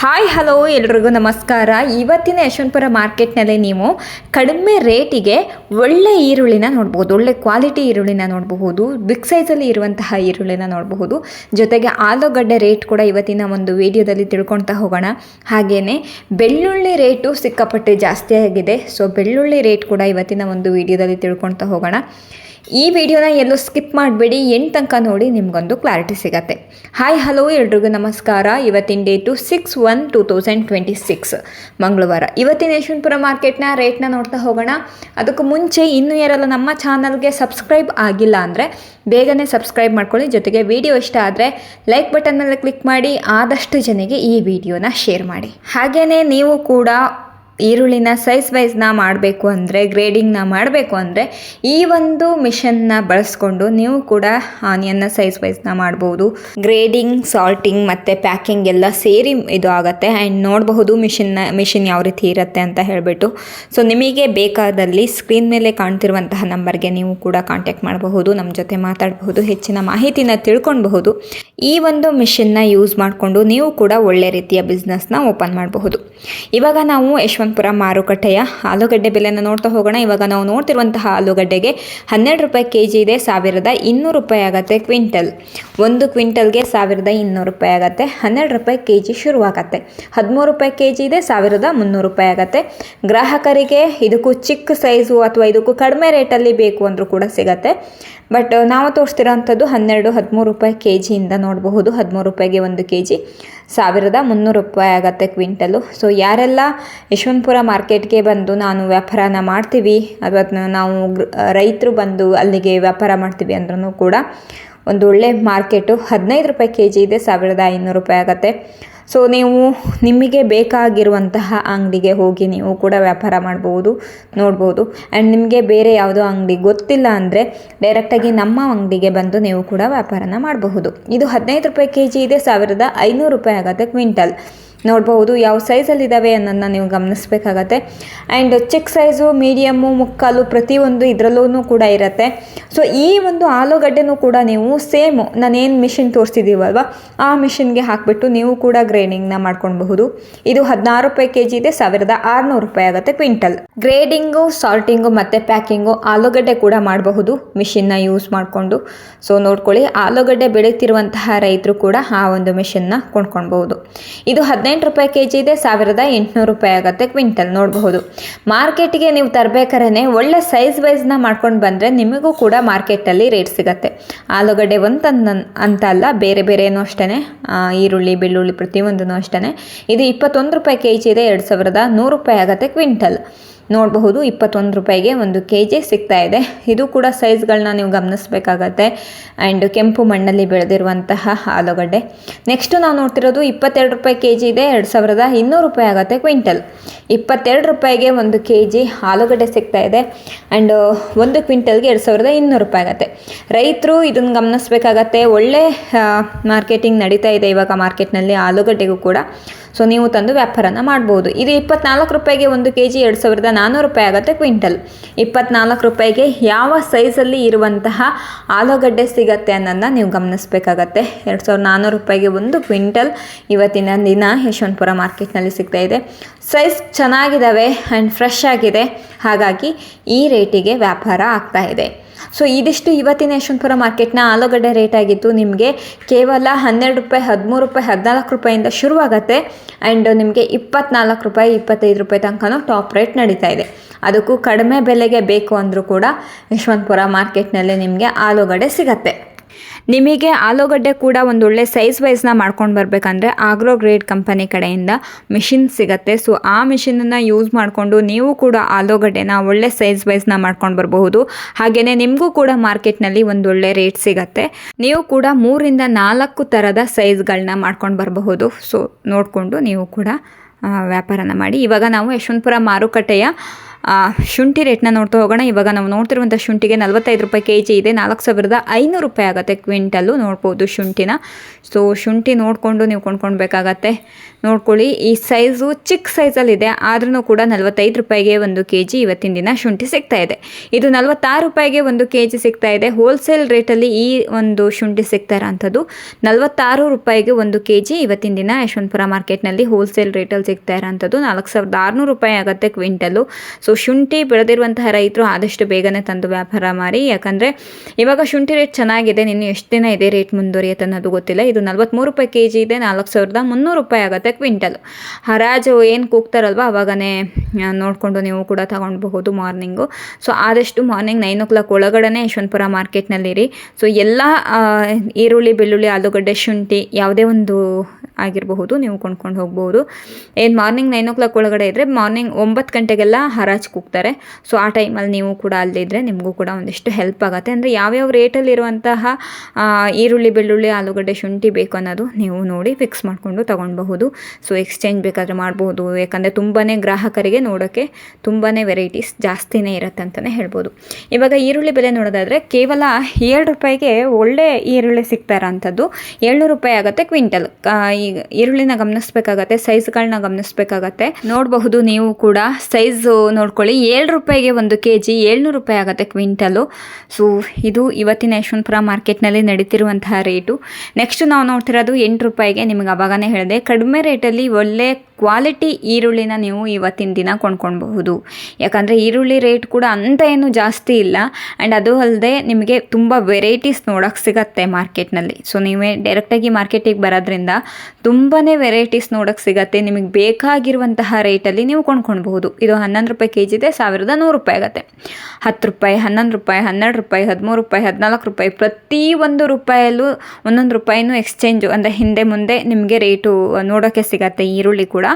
Hi hello ಎಲ್ರಿಗೂ ನಮಸ್ಕಾರ. ಇವತ್ತಿನ ಯಶವಂತಪುರ ಮಾರ್ಕೆಟ್ನಲ್ಲಿ ನೀವು ಕಡಿಮೆ ರೇಟಿಗೆ ಒಳ್ಳೆ ಈರುಳ್ಳಿನ ನೋಡ್ಬೋದು ಒಳ್ಳೆ ಕ್ವಾಲಿಟಿ ಈರುಳ್ಳಿನ ನೋಡಬಹುದು, ಬಿಗ್ ಸೈಜಲ್ಲಿ ಇರುವಂತಹ ಈರುಳ್ಳಿನ ನೋಡಬಹುದು. ಜೊತೆಗೆ ಆಲೂಗಡ್ಡೆ ರೇಟ್ ಕೂಡ ಇವತ್ತಿನ ಒಂದು ವಿಡಿಯೋದಲ್ಲಿ ತಿಳ್ಕೊಳ್ತಾ ಹೋಗೋಣ. ಹಾಗೆಯೇ ಬೆಳ್ಳುಳ್ಳಿ ರೇಟು ಸಿಕ್ಕಾಪಟ್ಟೆ ಜಾಸ್ತಿ ಆಗಿದೆ. ಸೊ ಬೆಳ್ಳುಳ್ಳಿ ರೇಟ್ ಕೂಡ ಇವತ್ತಿನ ಒಂದು ವಿಡಿಯೋದಲ್ಲಿ ತಿಳ್ಕೊಳ್ತಾ ಹೋಗೋಣ. ಈ ವಿಡಿಯೋನ ಎಲ್ಲೂ ಸ್ಕಿಪ್ ಮಾಡಬೇಡಿ. ಎಂಟು ತನಕ ನೋಡಿ ನಿಮಗೊಂದು ಕ್ಲಾರಿಟಿ ಸಿಗತ್ತೆ. ಹಾಯ್ ಹಲೋ ಎಲ್ರಿಗೂ ನಮಸ್ಕಾರ. ಇವತ್ತಿನ date six one two thousand twenty six ಮಂಗಳವಾರ. ಇವತ್ತಿನ ಯಶವಂತಪುರ ಮಾರ್ಕೆಟ್ನ ರೇಟ್ನ ನೋಡ್ತಾ ಹೋಗೋಣ. ಅದಕ್ಕೂ ಮುಂಚೆ ಇನ್ನೂ ಯಾರಲ್ಲ ನಮ್ಮ ಚಾನಲ್ಗೆ ಸಬ್ಸ್ಕ್ರೈಬ್ ಆಗಿಲ್ಲ ಅಂದರೆ ಬೇಗನೆ ಸಬ್ಸ್ಕ್ರೈಬ್ ಮಾಡ್ಕೊಳ್ಳಿ. ಜೊತೆಗೆ ವಿಡಿಯೋ ಇಷ್ಟ ಆದರೆ ಲೈಕ್ ಬಟನ್ ಕ್ಲಿಕ್ ಮಾಡಿ. ಆದಷ್ಟು ಜನಗೆ ಈ ವಿಡಿಯೋನ ಶೇರ್ ಮಾಡಿ. ಹಾಗೆಯೇ ನೀವು ಕೂಡ ಈರುಳ್ಳಿನ ಸೈಜ್ ವೈಸ್ನ ಮಾಡಬೇಕು ಅಂದರೆ ಗ್ರೇಡಿಂಗ್ನ ಮಾಡಬೇಕು ಅಂದರೆ, ಈ ಒಂದು ಮಿಷನ್ನ ಬಳಸ್ಕೊಂಡು ನೀವು ಕೂಡ ಆನಿಯನ್ನ ಸೈಜ್ ವೈಸ್ನ ಮಾಡ್ಬೋದು. ಗ್ರೇಡಿಂಗ್ ಸಾಲ್ಟಿಂಗ್ ಮತ್ತು ಪ್ಯಾಕಿಂಗ್ ಎಲ್ಲ ಸೇರಿ ಇದು ಆಗುತ್ತೆ. ಆ್ಯಂಡ್ ನೋಡಬಹುದು ಮಿಷಿನ್ನ ಮಿಷಿನ್ ಯಾವ ರೀತಿ ಇರುತ್ತೆ ಅಂತ ಹೇಳಿಬಿಟ್ಟು. ಸೊ ನಿಮಗೆ ಬೇಕಾದಲ್ಲಿ ಸ್ಕ್ರೀನ್ ಮೇಲೆ ಕಾಣ್ತಿರುವಂತಹ ನಂಬರ್ಗೆ ನೀವು ಕೂಡ ಕಾಂಟ್ಯಾಕ್ಟ್ ಮಾಡಬಹುದು. ನಮ್ಮ ಜೊತೆ ಮಾತಾಡಬಹುದು, ಹೆಚ್ಚಿನ ಮಾಹಿತಿನ ತಿಳ್ಕೊಳ್ಬಹುದು. ಈ ಒಂದು ಮಿಷನ್ನ ಯೂಸ್ ಮಾಡಿಕೊಂಡು ನೀವು ಕೂಡ ಒಳ್ಳೆ ರೀತಿಯ ಬಿಸ್ನೆಸ್ನ ಓಪನ್ ಮಾಡಬಹುದು. ಇವಾಗ ನಾವು ಯಶವಂತಪುರ ಮಾರುಕಟ್ಟೆಯ ಆಲೂಗಡ್ಡೆ ಬೆಲೆಯನ್ನು ನೋಡ್ತಾ ಹೋಗೋಣ. ಇವಾಗ ನಾವು ನೋಡ್ತಿರುವಂತಹ ಆಲೂಗಡ್ಡೆಗೆ ಹನ್ನೆರಡು ರೂಪಾಯಿ ಕೆ ಜಿ ಇದೆ, ಸಾವಿರದ ಇನ್ನೂರು ರೂಪಾಯಿ ಆಗುತ್ತೆ ಕ್ವಿಂಟಲ್. ಒಂದು ಕ್ವಿಂಟಲ್ಗೆ ಸಾವಿರದ ಇನ್ನೂರು ರೂಪಾಯಿ ಆಗುತ್ತೆ. ಹನ್ನೆರಡು ರೂಪಾಯಿ ಕೆ ಜಿ ಶುರುವಾಗತ್ತೆ. ಹದಿಮೂರು ರೂಪಾಯಿ ಕೆ ಜಿ ಇದೆ, ಸಾವಿರದ ಮುನ್ನೂರು ರೂಪಾಯಿ ಆಗುತ್ತೆ. ಗ್ರಾಹಕರಿಗೆ ಇದಕ್ಕೂ ಚಿಕ್ಕ ಸೈಜು ಅಥವಾ ಇದಕ್ಕೂ ಕಡಿಮೆ ರೇಟಲ್ಲಿ ಬೇಕು ಅಂದರೂ ಕೂಡ ಸಿಗತ್ತೆ. ಬಟ್ ನಾವು ತೋರಿಸ್ತಿರೋಂಥದ್ದು ಹನ್ನೆರಡು, ಹದಿಮೂರು ರೂಪಾಯಿ ಕೆ ಜಿಯಿಂದ ನೋಡಬಹುದು. ಹದಿಮೂರು ರೂಪಾಯಿಗೆ ಒಂದು ಕೆ ಜಿ ಸಾವಿರದ ಮುನ್ನೂರು ರೂಪಾಯಿ ಆಗುತ್ತೆ ಕ್ವಿಂಟಲು. ಸೊ ಯಾರೆಲ್ಲ ಯಶವಂತಪುರ ಮಾರ್ಕೆಟ್ಗೆ ಬಂದು ನಾನು ವ್ಯಾಪಾರನ ಮಾಡ್ತೀವಿ. ಅಥವಾ ನಾವು ರೈತರು ಬಂದು ಅಲ್ಲಿಗೆ ವ್ಯಾಪಾರ ಮಾಡ್ತೀವಿ ಅಂದ್ರೂ ಕೂಡ ಒಂದು ಒಳ್ಳೆ ಮಾರ್ಕೆಟು. ಹದಿನೈದು ರೂಪಾಯಿ ಕೆ ಜಿ ಇದೆ, ಸಾವಿರದ ಐನೂರು ರೂಪಾಯಿ ಆಗುತ್ತೆ. ಸೊ, ನೀವು ನಿಮಗೆ ಬೇಕಾಗಿರುವಂತಹ ಅಂಗಡಿಗೆ ಹೋಗಿ ನೀವು ಕೂಡ ವ್ಯಾಪಾರ ಮಾಡ್ಬೋದು, ನೋಡ್ಬೋದು. ಆ್ಯಂಡ್ ನಿಮಗೆ ಬೇರೆ ಯಾವುದೋ ಅಂಗಡಿ ಗೊತ್ತಿಲ್ಲ ಅಂದರೆ ಡೈರೆಕ್ಟಾಗಿ ನಮ್ಮ ಅಂಗಡಿಗೆ ಬಂದು ನೀವು ಕೂಡ ವ್ಯಾಪಾರನ ಮಾಡಬಹುದು. ಇದು ಹದಿನೈದು ರೂಪಾಯಿ ಕೆ ಜಿ ಇದೆ, ಸಾವಿರದ ಐನೂರು ರೂಪಾಯಿ ಆಗುತ್ತೆ ಕ್ವಿಂಟಲ್. ನೋಡ್ಬೋದು ಯಾವ ಸೈಜಲ್ಲಿದ್ದಾವೆ ಅನ್ನೋದನ್ನ ನೀವು ಗಮನಿಸಬೇಕಾಗತ್ತೆ. ಆ್ಯಂಡ್ ಚಿಕ್ಕ ಸೈಜು ಮೀಡಿಯಮ್ಮು ಮುಕ್ಕಾಲು ಪ್ರತಿಯೊಂದು ಇದರಲ್ಲೂ ಕೂಡ ಇರುತ್ತೆ. ಸೊ ಈ ಒಂದು ಆಲೂಗಡ್ಡೆನೂ ಕೂಡ ನೀವು ಸೇಮು ನಾನೇನು ಮಿಷಿನ್ ತೋರಿಸಿದ್ದೀವಲ್ವ ಆ ಮಿಷಿನ್ಗೆ ಹಾಕಿಬಿಟ್ಟು ನೀವು ಕೂಡ ಗ್ರೇಡಿಂಗ್ನ ಮಾಡ್ಕೊಳ್ಬಹುದು ಇದು ಹದಿನಾರು ರೂಪಾಯಿ ಕೆ ಜಿ ಇದೆ, ಸಾವಿರದ ಆರುನೂರು ರೂಪಾಯಿ ಆಗುತ್ತೆ ಕ್ವಿಂಟಲ್. ಗ್ರೇಡಿಂಗು ಸಾಲ್ಟಿಂಗು ಮತ್ತು ಪ್ಯಾಕಿಂಗು ಆಲೂಗಡ್ಡೆ ಕೂಡ ಮಾಡಬಹುದು ಮಿಷಿನ್ನ ಯೂಸ್ ಮಾಡಿಕೊಂಡು. ಸೊ ನೋಡ್ಕೊಳ್ಳಿ, ಆಲೂಗಡ್ಡೆ ಬೆಳೀತಿರುವಂತಹ ರೈತರು ಕೂಡ ಆ ಒಂದು ಮಿಷಿನ್ನ ಕೊಂಡ್ಕೊಳ್ಬಹುದು ಇದು ಹದಿನೈದು ರೂಪಾಯಿ ಕೆ ಜಿ ಇದೆ, ಸಾವಿರದ ಎಂಟುನೂರು ರೂಪಾಯಿ ಆಗುತ್ತೆ ಕ್ವಿಂಟಲ್. ನೋಡಬಹುದು. ಮಾರ್ಕೆಟ್ಗೆ ನೀವು ತರಬೇಕಾದ್ರೆ ಒಳ್ಳೆ ಸೈಜ್ ವೈಸ್ನ ಮಾಡ್ಕೊಂಡು ಬಂದರೆ ನಿಮಗೂ ಕೂಡ ಮಾರ್ಕೆಟಲ್ಲಿ ರೇಟ್ ಸಿಗುತ್ತೆ. ಆಲೂಗಡ್ಡೆ ಒಂದು ಅಂತ ಅಲ್ಲ, ಬೇರೆ ಬೇರೆನೂ ಅಷ್ಟೇ ಈರುಳ್ಳಿ, ಬೆಳ್ಳುಳ್ಳಿ ಪ್ರತಿಯೊಂದೂ ಅಷ್ಟೇ ಇದು ಇಪ್ಪತ್ತೊಂದು ರೂಪಾಯಿ ಕೆ ಜಿ ಇದೆ, ಎರಡು ಸಾವಿರದ ನೂರು ರೂಪಾಯಿ ಆಗುತ್ತೆ ಕ್ವಿಂಟಲ್. ನೋಡಬಹುದು, ಇಪ್ಪತ್ತೊಂದು ರೂಪಾಯಿಗೆ ಒಂದು ಕೆ ಜಿ ಸಿಗ್ತಾ ಇದೆ. ಇದು ಕೂಡ ಸೈಜ್ಗಳನ್ನ ನೀವು ಗಮನಿಸಬೇಕಾಗತ್ತೆ. ಆ್ಯಂಡ್ ಕೆಂಪು ಮಣ್ಣಲ್ಲಿ ಬೆಳೆದಿರುವಂತಹ ಆಲೂಗಡ್ಡೆ. ನೆಕ್ಸ್ಟು ನಾವು ನೋಡ್ತಿರೋದು ಇಪ್ಪತ್ತೆರಡು ರೂಪಾಯಿ ಕೆ ಜಿ ಇದೆ, ಎರಡು ಸಾವಿರದ ಇನ್ನೂರು ರೂಪಾಯಿ ಆಗುತ್ತೆ ಕ್ವಿಂಟಲ್. ಇಪ್ಪತ್ತೆರಡು ರೂಪಾಯಿಗೆ ಒಂದು ಕೆ ಜಿ ಆಲೂಗಡ್ಡೆ ಸಿಗ್ತಾ ಇದೆ. ಆ್ಯಂಡ್ ಒಂದು ಕ್ವಿಂಟಲ್ಗೆ ಎರಡು ಸಾವಿರದ ಇನ್ನೂರು ರೂಪಾಯಿ ಆಗುತ್ತೆ. ರೈತರು ಇದನ್ನು ಗಮನಿಸಬೇಕಾಗತ್ತೆ. ಒಳ್ಳೆ ಮಾರ್ಕೆಟಿಂಗ್ ನಡೀತಾ ಇದೆ ಇವಾಗ ಮಾರ್ಕೆಟ್ನಲ್ಲಿ ಆಲೂಗಡ್ಡೆಗೂ ಕೂಡ. ಸೊ ನೀವು ತಂದು ವ್ಯಾಪಾರನ ಮಾಡ್ಬೋದು. ಇದು ಇಪ್ಪತ್ನಾಲ್ಕು ರೂಪಾಯಿಗೆ ಒಂದು ಕೆ ಜಿ ಎರಡು ಸಾವಿರದ ನಾನ್ನೂರು ರೂಪಾಯಿ ಆಗುತ್ತೆ ಕ್ವಿಂಟಲ್. ಇಪ್ಪತ್ನಾಲ್ಕು ರೂಪಾಯಿಗೆ ಯಾವ ಸೈಜಲ್ಲಿ ಇರುವಂತಹ ಆಲೂಗಡ್ಡೆ ಸಿಗತ್ತೆ ಅನ್ನೋದನ್ನ ನೀವು ಗಮನಿಸಬೇಕಾಗತ್ತೆ. ಎರಡು ಸಾವಿರದ ನಾನ್ನೂರು ರೂಪಾಯಿಗೆ ಒಂದು ಕ್ವಿಂಟಲ್ ಇವತ್ತಿನ ದಿನ ಯಶವಂತಪುರ ಮಾರ್ಕೆಟ್ನಲ್ಲಿ ಸಿಗ್ತಾ ಇದೆ. ಸೈಜ್ ಚೆನ್ನಾಗಿದ್ದಾವೆ ಆ್ಯಂಡ್ ಫ್ರೆಶ್ ಆಗಿದೆ. ಹಾಗಾಗಿ ಈ ರೇಟಿಗೆ ವ್ಯಾಪಾರ ಆಗ್ತಾ ಇದೆ. ಸೊ ಇದಿಷ್ಟು ಇವತ್ತಿನ ಯಶವಂತಪುರ ಮಾರ್ಕೆಟ್ನ ಆಲೂಗಡ್ಡೆ ರೇಟ್ ಆಗಿತ್ತು. ನಿಮಗೆ ಕೇವಲ ಹನ್ನೆರಡು ರೂಪಾಯಿ, ಹದಿಮೂರು ರೂಪಾಯಿ, ಹದಿನಾಲ್ಕು ರೂಪಾಯಿಂದ ಶುರುವಾಗುತ್ತೆ. ಆ್ಯಂಡ್ ನಿಮಗೆ ಇಪ್ಪತ್ನಾಲ್ಕು ರೂಪಾಯಿ, ಇಪ್ಪತ್ತೈದು ರೂಪಾಯಿ ತನಕನೂ ಟಾಪ್ ರೇಟ್ ನಡೀತಾ ಇದೆ. ಅದಕ್ಕೂ ಕಡಿಮೆ ಬೆಲೆಗೆ ಬೇಕು ಅಂದರೂ ಕೂಡ ಯಶವಂತಪುರ ಮಾರ್ಕೆಟ್ನಲ್ಲಿ ನಿಮಗೆ ಆಲೂಗಡ್ಡೆ ಸಿಗತ್ತೆ. ನಿಮಗೆ ಆಲೂಗಡ್ಡೆ ಕೂಡ ಒಂದು ಒಳ್ಳೆ ಸೈಜ್ ವೈಸ್ನ ಮಾಡ್ಕೊಂಡು ಬರಬೇಕಂದ್ರೆ ಆಗ್ರೋ ಗ್ರೇಡ್ ಕಂಪನಿ ಕಡೆಯಿಂದ ಮಿಷಿನ್ ಸಿಗುತ್ತೆ. ಸೊ ಆ ಮಿಷಿನನ್ನು ಯೂಸ್ ಮಾಡಿಕೊಂಡು ನೀವು ಕೂಡ ಆಲೂಗಡ್ಡೆನ ಒಳ್ಳೆ ಸೈಜ್ ವೈಸ್ನ ಮಾಡ್ಕೊಂಡು ಬರಬಹುದು. ಹಾಗೆಯೇ ನಿಮಗೂ ಕೂಡ ಮಾರ್ಕೆಟ್ನಲ್ಲಿ ಒಂದು ಒಳ್ಳೆ ರೇಟ್ ಸಿಗುತ್ತೆ. ನೀವು ಕೂಡ ಮೂರಿಂದ ನಾಲ್ಕು ಥರದ ಸೈಜ್ಗಳನ್ನ ಮಾಡ್ಕೊಂಡು ಬರಬಹುದು. ಸೊ ನೋಡಿಕೊಂಡು ನೀವು ಕೂಡ ವ್ಯಾಪಾರನ ಮಾಡಿ. ಇವಾಗ ನಾವು ಯಶವಂತಪುರ ಮಾರುಕಟ್ಟೆಯ ಶುಂಠಿ ರೇಟ್ನ ನೋಡ್ತಾ ಹೋಗೋಣ. ಇವಾಗ ನಾವು ನೋಡ್ತಿರುವಂಥ ಶುಂಠಿಗೆ ನಲವತ್ತೈದು ರೂಪಾಯಿ ಕೆ ಜಿ ಇದೆ. ನಾಲ್ಕು ಸಾವಿರದ ಐನೂರು ರೂಪಾಯಿ ಆಗುತ್ತೆ ಕ್ವಿಂಟಲ್ಲು ನೋಡ್ಬೋದು ಶುಂಠಿನ. ಸೊ ಶುಂಠಿ ನೋಡಿಕೊಂಡು ನೀವು ಕೊಂಡ್ಕೊಳ್ಬೇಕಾಗತ್ತೆ. ನೋಡ್ಕೊಳ್ಳಿ, ಈ ಸೈಜು ಚಿಕ್ಕ ಸೈಜಲ್ಲಿದೆ ಆದ್ರೂ ಕೂಡ ನಲವತ್ತೈದು ರೂಪಾಯಿಗೆ ಒಂದು ಕೆ ಜಿ ಇವತ್ತಿನ ದಿನ ಶುಂಠಿ ಸಿಗ್ತಾ ಇದೆ. ಇದು ನಲವತ್ತಾರು ರೂಪಾಯಿಗೆ ಒಂದು ಕೆ ಜಿ ಸಿಗ್ತಾ ಇದೆ. ಹೋಲ್ಸೇಲ್ ರೇಟಲ್ಲಿ ಈ ಒಂದು ಶುಂಠಿ ಸಿಗ್ತಾ ಇರೋಂಥದ್ದು ನಲವತ್ತಾರು ರೂಪಾಯಿಗೆ ಒಂದು ಕೆ ಜಿ ಇವತ್ತಿನ ದಿನ ಯಶವಂತಪುರ ಮಾರ್ಕೆಟ್ನಲ್ಲಿ ಹೋಲ್ಸೇಲ್ ರೇಟಲ್ಲಿ ಸಿಗ್ತಾ ಇರೋಂಥದ್ದು ನಾಲ್ಕು ಸಾವಿರದ ಆರುನೂರು ರೂಪಾಯಿ ಆಗುತ್ತೆ ಕ್ವಿಂಟಲ್ಲು. ಸೊ ಶುಂಠಿ ಬೆಳೆದಿರುವಂತಹ ರೈತರು ಆದಷ್ಟು ಬೇಗನೆ ತಂದು ವ್ಯಾಪಾರ ಮಾಡಿ. ಯಾಕಂದರೆ ಇವಾಗ ಶುಂಠಿ ರೇಟ್ ಚೆನ್ನಾಗಿದೆ, ನಿನ್ನೆ ಎಷ್ಟು ದಿನ ಇದೆ ರೇಟ್ ಮುಂದುವರಿಯುತ್ತೆ ಅನ್ನೋದು ಗೊತ್ತಿಲ್ಲ. ಇದು ನಲ್ವತ್ತ್ಮೂರು ರೂಪಾಯಿ ಕೆ ಜಿ ಇದೆ, ನಾಲ್ಕು ಸಾವಿರದ ಮುನ್ನೂರು ರೂಪಾಯಿ ಆಗುತ್ತೆ ಕ್ವಿಂಟಲ್. ಹರಾಜು ಏನು ಕೂಗ್ತಾರಲ್ವ, ಅವಾಗನೇ ನೋಡಿಕೊಂಡು ನೀವು ಕೂಡ ತಗೊಳ್ಬಹುದು ಮಾರ್ನಿಂಗು. ಸೊ, ಆದಷ್ಟು ಮಾರ್ನಿಂಗ್ ನೈನ್ ಓ ಕ್ಲಾಕ್ ಒಳಗಡೆ ಯಶವಂತಪುರ ಮಾರ್ಕೆಟ್ನಲ್ಲಿರಿ ಸೊ, ಎಲ್ಲ ಈರುಳ್ಳಿ, ಬೆಳ್ಳುಳ್ಳಿ, ಆಲೂಗಡ್ಡೆ, ಶುಂಠಿ ಯಾವುದೇ ಒಂದು ಆಗಿರಬಹುದು, ನೀವು ಕೊಂಡ್ಕೊಂಡು ಹೋಗ್ಬೋದು. ಏನು ಮಾರ್ನಿಂಗ್ ನೈನ್ ಓ ಕ್ಲಾಕ್ ಒಳಗಡೆ ಇದ್ದರೆ ಮಾರ್ನಿಂಗ್ ಒಂಬತ್ತು ಗಂಟೆಗೆಲ್ಲ ಹರಾಜು ಕೂಗ್ತಾರೆ ಸೊ ಆ ಟೈಮಲ್ಲಿ ನೀವು ಕೂಡ ಅಲ್ಲಿದ್ದರೆ ನಿಮಗೂ ಕೂಡ ಒಂದಿಷ್ಟು ಹೆಲ್ಪ್ ಆಗುತ್ತೆ. ಅಂದರೆ ಯಾವ್ಯಾವ ರೇಟಲ್ಲಿರುವಂತಹ ಈರುಳ್ಳಿ, ಬೆಳ್ಳುಳ್ಳಿ, ಆಲೂಗಡ್ಡೆ, ಶುಂಠಿ ಬೇಕು ಅನ್ನೋದು ನೀವು ನೋಡಿ ಫಿಕ್ಸ್ ಮಾಡಿಕೊಂಡು ತೊಗೊಳ್ಬಹುದು ಸೊ ಎಕ್ಸ್ಚೇಂಜ್ ಬೇಕಾದರೆ ಮಾಡ್ಬೋದು ಯಾಕಂದರೆ ತುಂಬಾ ಗ್ರಾಹಕರಿಗೆ ನೋಡೋಕ್ಕೆ ತುಂಬಾ ವೆರೈಟೀಸ್ ಜಾಸ್ತಿನೇ ಇರುತ್ತೆ ಅಂತಲೇ ಹೇಳ್ಬೋದು. ಇವಾಗ ಈರುಳ್ಳಿ ಬೆಲೆ ನೋಡೋದಾದರೆ ಕೇವಲ ಏಳು ರೂಪಾಯಿಗೆ ಒಳ್ಳೆ ಈರುಳ್ಳಿ ಸಿಗ್ತಾ ಇರೋಂಥದ್ದು. ಏಳ್ನೂರು ರೂಪಾಯಿ ಆಗುತ್ತೆ ಕ್ವಿಂಟಲ್. ಈಗ ಈರುಳ್ಳಿನ ಗಮನಿಸ್ಬೇಕಾಗತ್ತೆ ಸೈಜ್ಗಳನ್ನ ಗಮನಿಸ್ಬೇಕಾಗತ್ತೆ. ನೋಡಬಹುದು ನೀವು ಕೂಡ ಸೈಜ್ ನೋಡ್ಕೊಳ್ಳಿ ಏಳು ರೂಪಾಯಿಗೆ ಒಂದು ಕೆ ಜಿ ಏಳ್ನೂರು ರೂಪಾಯಿ ಆಗುತ್ತೆ ಕ್ವಿಂಟಲು. ಸೊ ಇದು ಇವತ್ತಿನ ಯಶವಂತಪುರ ಮಾರ್ಕೆಟ್ನಲ್ಲಿ ನಡೀತಿರುವಂತಹ ರೇಟು. ನೆಕ್ಸ್ಟ್ ನಾವು ನೋಡ್ತಿರೋದು ಎಂಟು ರೂಪಾಯಿಗೆ ನಿಮಗೆ ಅವಾಗನೇ ಹೇಳಿದೆ. ಕಡಿಮೆ ರೇಟಲ್ಲಿ ಒಳ್ಳೆ ಕ್ವಾಲಿಟಿ ಈರುಳ್ಳಿನ ನೀವು ಇವತ್ತಿನ ದಿನ ಕೊಂಡ್ಕೊಳ್ಬಹುದು. ಯಾಕಂದರೆ ಈರುಳ್ಳಿ ರೇಟ್ ಕೂಡ ಅಂತ ಏನು ಜಾಸ್ತಿ ಇಲ್ಲ. ಆ್ಯಂಡ್ ಅದು ಅಲ್ಲದೆ ನಿಮಗೆ ತುಂಬ ವೆರೈಟೀಸ್ ನೋಡೋಕ್ಕೆ ಸಿಗತ್ತೆ ಮಾರ್ಕೆಟ್ನಲ್ಲಿ. ಸೊ ನೀವೇ ಡೈರೆಕ್ಟಾಗಿ ಮಾರ್ಕೆಟಿಗೆ ಬರೋದ್ರಿಂದ ತುಂಬಾ ವೆರೈಟೀಸ್ ನೋಡೋಕ್ಕೆ ಸಿಗತ್ತೆ. ನಿಮಗೆ ಬೇಕಾಗಿರುವಂತಹ ರೇಟಲ್ಲಿ ನೀವು ಕೊಂಡ್ಕೊಳ್ಬಹುದು. ಇದು ಹನ್ನೊಂದು ರೂಪಾಯಿ ಕೆ ಜಿದೆ ಸಾವಿರದ ನೂರು ರೂಪಾಯಿ ಆಗುತ್ತೆ. ಹತ್ತು ರೂಪಾಯಿ, ಹನ್ನೊಂದು ರೂಪಾಯಿ, ಹನ್ನೆರಡು ರೂಪಾಯಿ, ಹದಿಮೂರು ರೂಪಾಯಿ, ಹದಿನಾಲ್ಕು ರೂಪಾಯಿ, ಪ್ರತಿ ಒಂದು ರೂಪಾಯಲ್ಲೂ ಒಂದೊಂದು ರೂಪಾಯಿನೂ ಎಕ್ಸ್ಚೇಂಜು ಅಂದರೆ ಹಿಂದೆ ಮುಂದೆ ನಿಮಗೆ ರೇಟು ನೋಡೋಕ್ಕೆ ಸಿಗತ್ತೆ ಈರುಳ್ಳಿ ಕೂಡ.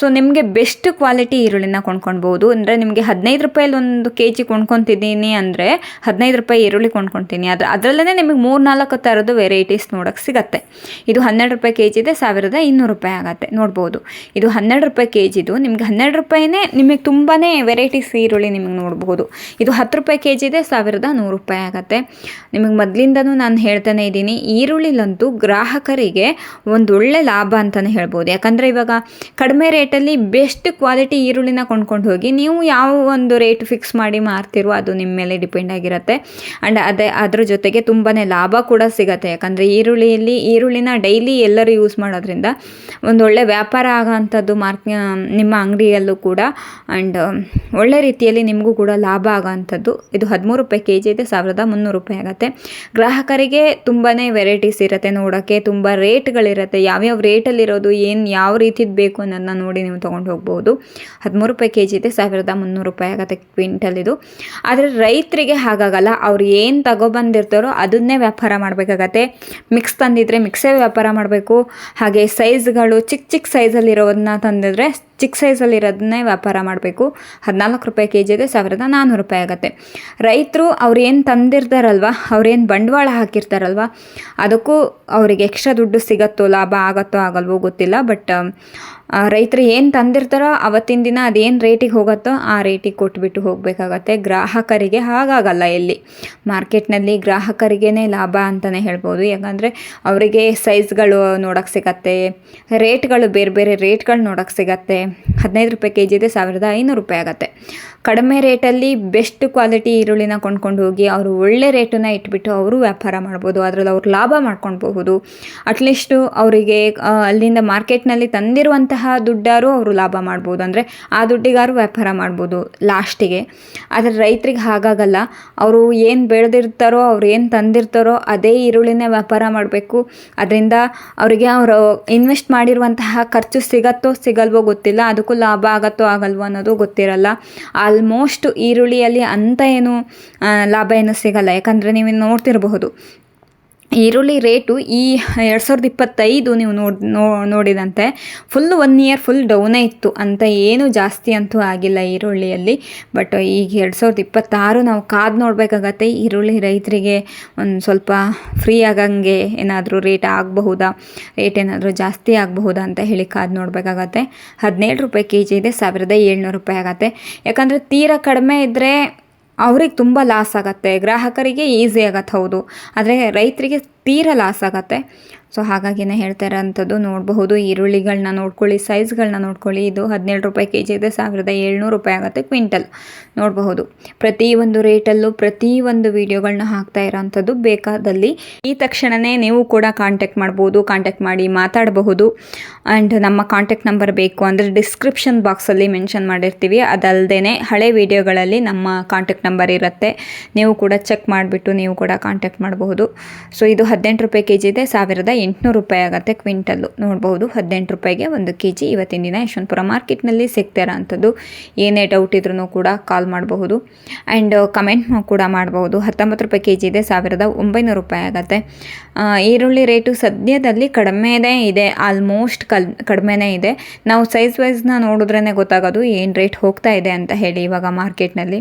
ಸೊ ನಿಮಗೆ ಬೆಸ್ಟ್ ಕ್ವಾಲಿಟಿ ಈರುಳ್ಳಿನ ಕೊಂಡ್ಕೊಳ್ಬೋದು ಅಂದರೆ ನಿಮಗೆ ಹದಿನೈದು ರೂಪಾಯಲ್ಲಿ ಒಂದು ಕೆ ಜಿ ಕೊಂಡ್ಕೊತಿದ್ದೀನಿ ಅಂದರೆ ಹದಿನೈದು ರೂಪಾಯಿ ಈರುಳ್ಳಿ ಕೊಂಡ್ಕೊತೀನಿ ಅದು ಅದರಲ್ಲೇ ನಿಮಗೆ ಮೂರು ನಾಲ್ಕು ಥರದ್ದು ವೆರೈಟೀಸ್ ನೋಡೋಕ್ಕೆ ಸಿಗತ್ತೆ. ಇದು ಹನ್ನೆರಡು ರೂಪಾಯಿ ಕೆ ಜಿ ಇದೆ, ಸಾವಿರದ ಇನ್ನೂರು ರೂಪಾಯಿ ಆಗುತ್ತೆ. ನೋಡ್ಬೋದು. ಇದು ಹನ್ನೆರಡು ರೂಪಾಯಿ ಕೆ ಜಿದು ನಿಮಗೆ ಹನ್ನೆರಡು ರೂಪಾಯಿನೇ ನಿಮಗೆ ತುಂಬಾ ವೆರೈಟೀಸ್ ಈರುಳ್ಳಿ ನಿಮಗೆ ನೋಡ್ಬೋದು. ಇದು ಹತ್ತು ರೂಪಾಯಿ ಕೆ ಜಿ ಇದೆ, ಸಾವಿರದ ನೂರು ರೂಪಾಯಿ ಆಗುತ್ತೆ. ನಿಮಗೆ ಮೊದಲಿಂದನೂ ನಾನು ಹೇಳ್ತಾನೆ ಇದ್ದೀನಿ, ಈರುಳ್ಳಿಲಂತೂ ಗ್ರಾಹಕರಿಗೆ ಒಂದು ಒಳ್ಳೆ ಲಾಭ ಅಂತಲೇ ಹೇಳ್ಬೋದು. ಯಾಕಂದರೆ ಇವಾಗ ಕಡಿಮೆ ರೇಟಲ್ಲಿ ಬೆಸ್ಟ್ ಕ್ವಾಲಿಟಿ ಈರುಳ್ಳಿನ ಕೊಂಡ್ಕೊಂಡು ಹೋಗಿ ನೀವು ಯಾವ ಒಂದು ರೇಟ್ ಫಿಕ್ಸ್ ಮಾಡಿ ಮಾರ್ತಿರೋ ಅದು ನಿಮ್ಮ ಮೇಲೆ ಡಿಪೆಂಡ್ ಆಗಿರುತ್ತೆ. ಆ್ಯಂಡ್ ಅದೇ ಅದ್ರ ಜೊತೆಗೆ ತುಂಬಾ ಲಾಭ ಕೂಡ ಸಿಗುತ್ತೆ. ಯಾಕಂದರೆ ಈರುಳ್ಳಿಯಲ್ಲಿ, ಈರುಳ್ಳಿನ ಡೈಲಿ ಎಲ್ಲರೂ ಯೂಸ್ ಮಾಡೋದ್ರಿಂದ ಒಂದು ಒಳ್ಳೆ ವ್ಯಾಪಾರ ಆಗೋವಂಥದ್ದು ಮಾರ್ಕ್, ನಿಮ್ಮ ಅಂಗಡಿಯಲ್ಲೂ ಕೂಡ. ಆ್ಯಂಡ್ ಒಳ್ಳೆ ರೀತಿಯಲ್ಲಿ ನಿಮಗೂ ಕೂಡ ಲಾಭ ಆಗೋವಂಥದ್ದು ಇದು ಹದಿಮೂರು ರೂಪಾಯಿ ಕೆ ಜಿ ಇದೆ, ಸಾವಿರದ ಮುನ್ನೂರು ರೂಪಾಯಿ ಆಗುತ್ತೆ. ಗ್ರಾಹಕರಿಗೆ ತುಂಬಾ ವೆರೈಟೀಸ್ ಇರುತ್ತೆ ನೋಡೋಕ್ಕೆ ತುಂಬ ರೇಟ್ಗಳಿರುತ್ತೆ. ಯಾವ್ಯಾವ ರೇಟಲ್ಲಿರೋದು, ಏನು ಯಾವ ರೀತಿದು ಬೇಕು ಅನ್ನೋದನ್ನ ನೋಡಿ ನೀವು ತೊಗೊಂಡು ಹೋಗ್ಬೋದು. ಹದಿಮೂರು ರೂಪಾಯಿ ಕೆ ಜಿ ಇದೆ, ಸಾವಿರದ ಮುನ್ನೂರು ರೂಪಾಯಿ ಆಗುತ್ತೆ ಕ್ವಿಂಟಲ್ ಇದು. ಆದರೆ ರೈತರಿಗೆ ಹಾಗಾಗಲ್ಲ. ಅವ್ರು ಏನು ತಗೊಬಂದಿರ್ತಾರೋ ಅದನ್ನೇ ವ್ಯಾಪಾರ ಮಾಡಬೇಕಾಗತ್ತೆ. ಮಿಕ್ಸ್ ತಂದಿದ್ರೆ ಮಿಕ್ಸೇ ವ್ಯಾಪಾರ ಮಾಡಬೇಕು. ಹಾಗೆ ಸೈಜ್ಗಳು ಚಿಕ್ಕ ಚಿಕ್ಕ ಸೈಜಲ್ಲಿರೋದನ್ನ ತಂದಿದ್ರೆ ಚಿಕ್ಕ ಸೈಜಲ್ಲಿರೋದನ್ನೇ ವ್ಯಾಪಾರ ಮಾಡಬೇಕು. ಹದಿನಾಲ್ಕು ರೂಪಾಯಿ ಕೆ ಜಿ ಇದೆ, ಸಾವಿರದ ನಾನ್ನೂರು ರೂಪಾಯಿ ಆಗುತ್ತೆ. ರೈತರು ಅವ್ರು ಏನು ತಂದಿರ್ತಾರಲ್ವ, ಅವ್ರೇನು ಬಂಡವಾಳ ಹಾಕಿರ್ತಾರಲ್ವ, ಅದಕ್ಕೂ ಅವರಿಗೆ ಎಕ್ಸ್ಟ್ರಾ ದುಡ್ಡು ಸಿಗತ್ತೋ, ಲಾಭ ಆಗತ್ತೋ ಆಗಲ್ವೋ ಗೊತ್ತಿಲ್ಲ ಬಟ್ ರೈತರು ಏನು ತಂದಿರ್ತಾರೋ ಅವತ್ತಿನ ದಿನ ಅದೇನು ರೇಟಿಗೆ ಹೋಗುತ್ತೋ ಆ ರೇಟಿಗೆ ಕೊಟ್ಬಿಟ್ಟು ಹೋಗಬೇಕಾಗತ್ತೆ. ಗ್ರಾಹಕರಿಗೆ ಹಾಗಾಗಲ್ಲ ಇಲ್ಲಿ ಮಾರ್ಕೆಟ್ನಲ್ಲಿ ಗ್ರಾಹಕರಿಗೇ ಲಾಭ ಅಂತಲೇ ಹೇಳ್ಬೋದು. ಯಾಕಂದರೆ ಅವರಿಗೆ ಸೈಜ್ಗಳು ನೋಡೋಕ್ಕೆ ಸಿಗತ್ತೆ ರೇಟ್ಗಳು ಬೇರೆ ಬೇರೆ ರೇಟ್ಗಳು ನೋಡೋಕ್ಕೆ ಸಿಗತ್ತೆ. ಹದಿನೈದು ರೂಪಾಯಿ ಕೆ ಜಿ ಇದೆ ಸಾವಿರದ ಐನೂರು ರೂಪಾಯಿ ಆಗುತ್ತೆ. ಕಡಿಮೆ ರೇಟಲ್ಲಿ ಬೆಸ್ಟ್ ಕ್ವಾಲಿಟಿ ಈರುಳ್ಳಿನ ಕೊಂಡ್ಕೊಂಡು ಹೋಗಿ ಅವರು ಒಳ್ಳೆ ರೇಟನ್ನು ಇಟ್ಬಿಟ್ಟು ಅವರು ವ್ಯಾಪಾರ ಮಾಡ್ಬೋದು. ಅದರಲ್ಲಿ ಅವ್ರು ಲಾಭ ಮಾಡ್ಕೊಳ್ಬಹುದು. ಅಟ್ಲೀಸ್ಟು ಅವರಿಗೆ ಅಲ್ಲಿಂದ ಮಾರ್ಕೆಟ್ನಲ್ಲಿ ತಂದಿರುವಂತಹ ದುಡ್ಡಾರು ಅವರು ಲಾಭ ಮಾಡ್ಬೋದು. ಅಂದರೆ ಆ ದುಡ್ಡಿಗಾರು ವ್ಯಾಪಾರ ಮಾಡ್ಬೋದು ಲಾಸ್ಟಿಗೆ. ಆದರೆ ರೈತರಿಗೆ ಹಾಗಾಗಲ್ಲ. ಅವರು ಏನು ಬೆಳೆದಿರ್ತಾರೋ, ಅವ್ರು ಏನು ತಂದಿರ್ತಾರೋ ಅದೇ ಈರುಳ್ಳಿನೇ ವ್ಯಾಪಾರ ಮಾಡಬೇಕು. ಅದರಿಂದ ಅವರಿಗೆ ಅವರು ಇನ್ವೆಸ್ಟ್ ಮಾಡಿರುವಂತಹ ಖರ್ಚು ಸಿಗತ್ತೋ ಸಿಗಲ್ವೋ ಗೊತ್ತಿಲ್ಲ. ಅದಕ್ಕೂ ಲಾಭ ಆಗತ್ತೋ ಆಗಲ್ವೋ ಅನ್ನೋದು ಗೊತ್ತಿರಲ್ಲ. ಆಲ್ಮೋಸ್ಟ್ ಈರುಳ್ಳಿಯಲ್ಲಿ ಅಂತ ಏನು ಲಾಭ ಏನು ಸಿಗಲ್ಲ. ಯಾಕಂದರೆ ನೀವು ನೋಡ್ತಿರಬಹುದು. ಈರುಳ್ಳಿ ರೇಟು ಈ ಎರಡು ಸಾವಿರದ ಇಪ್ಪತ್ತೈದು ನೀವು ನೋಡಿ ನೋಡಿದಂತೆ ಫುಲ್ ಒನ್ ಇಯರ್ ಫುಲ್ ಡೌನೇ ಇತ್ತು. ಅಂತ ಏನು ಜಾಸ್ತಿ ಅಂತೂ ಆಗಿಲ್ಲ ಈರುಳ್ಳಿಯಲ್ಲಿ. ಬಟ್ ಈಗ ಎರಡು ಸಾವಿರದ ಇಪ್ಪತ್ತಾರು ನಾವು ಕಾದು ನೋಡಬೇಕಾಗತ್ತೆ. ಈರುಳ್ಳಿ ರೈತರಿಗೆ ಒಂದು ಸ್ವಲ್ಪ ಫ್ರೀ ಆಗಂಗೆ ಏನಾದರೂ ರೇಟ್ ಆಗಬಹುದಾ? ರೇಟ್ ಏನಾದರೂ ಜಾಸ್ತಿ ಆಗಬಹುದಾ ಅಂತ ಹೇಳಿ ಕಾದು ನೋಡಬೇಕಾಗತ್ತೆ. ಹದಿನೇಳು ರೂಪಾಯಿ ಕೆ ಜಿ ಇದೆ, ಸಾವಿರದ ಏಳ್ನೂರು ರೂಪಾಯಿ ಆಗತ್ತೆ. ಯಾಕಂದರೆ ತೀರಾ ಕಡಿಮೆ ಇದ್ದರೆ ಅವ್ರಿಗೆ ತುಂಬ ಲಾಸ್ ಆಗುತ್ತೆ. ಗ್ರಾಹಕರಿಗೆ ಈಸಿ ಆಗತ್ತೆ ಹೌದು. ಆದರೆ ರೈತರಿಗೆ ತೀರಾ ಲಾಸ್ ಆಗತ್ತೆ. ಸೊ ಹಾಗಾಗಿನೇ ಹೇಳ್ತಾ ಇರೋಂಥದ್ದು ನೋಡಬಹುದು. ಈರುಳ್ಳಿಗಳನ್ನ ನೋಡ್ಕೊಳ್ಳಿ ಸೈಜ್ಗಳನ್ನ ನೋಡ್ಕೊಳ್ಳಿ. ಇದು ಹದಿನೇಳು ರೂಪಾಯಿ ಕೆ ಜಿ ಇದೆ, ಸಾವಿರದ ಏಳ್ನೂರು ರೂಪಾಯಿ ಆಗುತ್ತೆ ಕ್ವಿಂಟಲ್. ನೋಡಬಹುದು. ಪ್ರತಿ ಒಂದು ರೇಟಲ್ಲೂ ಪ್ರತಿ ಒಂದು ವೀಡಿಯೋಗಳನ್ನ ಹಾಕ್ತಾ ಇರೋಂಥದ್ದು ಬೇಕಾದಲ್ಲಿ. ಈ ತಕ್ಷಣವೇ ನೀವು ಕೂಡ ಕಾಂಟ್ಯಾಕ್ಟ್ ಮಾಡ್ಬೋದು ಕಾಂಟ್ಯಾಕ್ಟ್ ಮಾಡಿ ಮಾತಾಡಬಹುದು. ಆ್ಯಂಡ್ ನಮ್ಮ ಕಾಂಟ್ಯಾಕ್ಟ್ ನಂಬರ್ ಬೇಕು ಅಂದರೆ ಡಿಸ್ಕ್ರಿಪ್ಷನ್ ಬಾಕ್ಸಲ್ಲಿ ಮೆನ್ಷನ್ ಮಾಡಿರ್ತೀವಿ. ಅದಲ್ಲದೆ ಹಳೆ ವಿಡಿಯೋಗಳಲ್ಲಿ ನಮ್ಮ ಕಾಂಟ್ಯಾಕ್ಟ್ ನಂಬರ್ ಇರುತ್ತೆ. ನೀವು ಕೂಡ ಚೆಕ್ ಮಾಡಿಬಿಟ್ಟು ನೀವು ಕೂಡ ಕಾಂಟ್ಯಾಕ್ಟ್ ಮಾಡಬಹುದು. ಸೊ ಇದು ಹದಿನೆಂಟು ರೂಪಾಯಿ ಕೆ ಜಿ ಇದೆ, ಸಾವಿರದ ಎಂಟುನೂರು ರೂಪಾಯಿ ಆಗುತ್ತೆ ಕ್ವಿಂಟಲ್ಲು. ನೋಡ್ಬೋದು, ಹದಿನೆಂಟು ರೂಪಾಯಿಗೆ ಒಂದು ಕೆ ಜಿ ಇವತ್ತಿನ ದಿನ ಯಶವಂತಪುರ ಮಾರ್ಕೆಟ್ನಲ್ಲಿ ಸಿಗ್ತಾ ಇರೋಂಥದ್ದು ಏನೇ ಡೌಟ್ ಇದ್ರೂ ಕೂಡ ಕಾಲ್ ಮಾಡಬಹುದು. ಆ್ಯಂಡ್ ಕಮೆಂಟ್ ಕೂಡ ಮಾಡಬಹುದು. ಹತ್ತೊಂಬತ್ತು ರೂಪಾಯಿ ಕೆ ಜಿ ಇದೆ, ಸಾವಿರದ ಒಂಬೈನೂರು ರೂಪಾಯಿ ಆಗುತ್ತೆ. ಈರುಳ್ಳಿ ರೇಟು ಸದ್ಯದಲ್ಲಿ ಕಡಿಮೆನೇ ಇದೆ ಆಲ್ಮೋಸ್ಟ್ ಕಲ್, ಕಡಿಮೆನೇ ಇದೆ. ನಾವು ಸೈಜ್ ವೈಸ್ನ ನೋಡಿದ್ರೇ ಗೊತ್ತಾಗೋದು ಏನು ರೇಟ್ ಹೋಗ್ತಾ ಇದೆ ಅಂತ ಹೇಳಿ ಇವಾಗ ಮಾರ್ಕೆಟ್ನಲ್ಲಿ.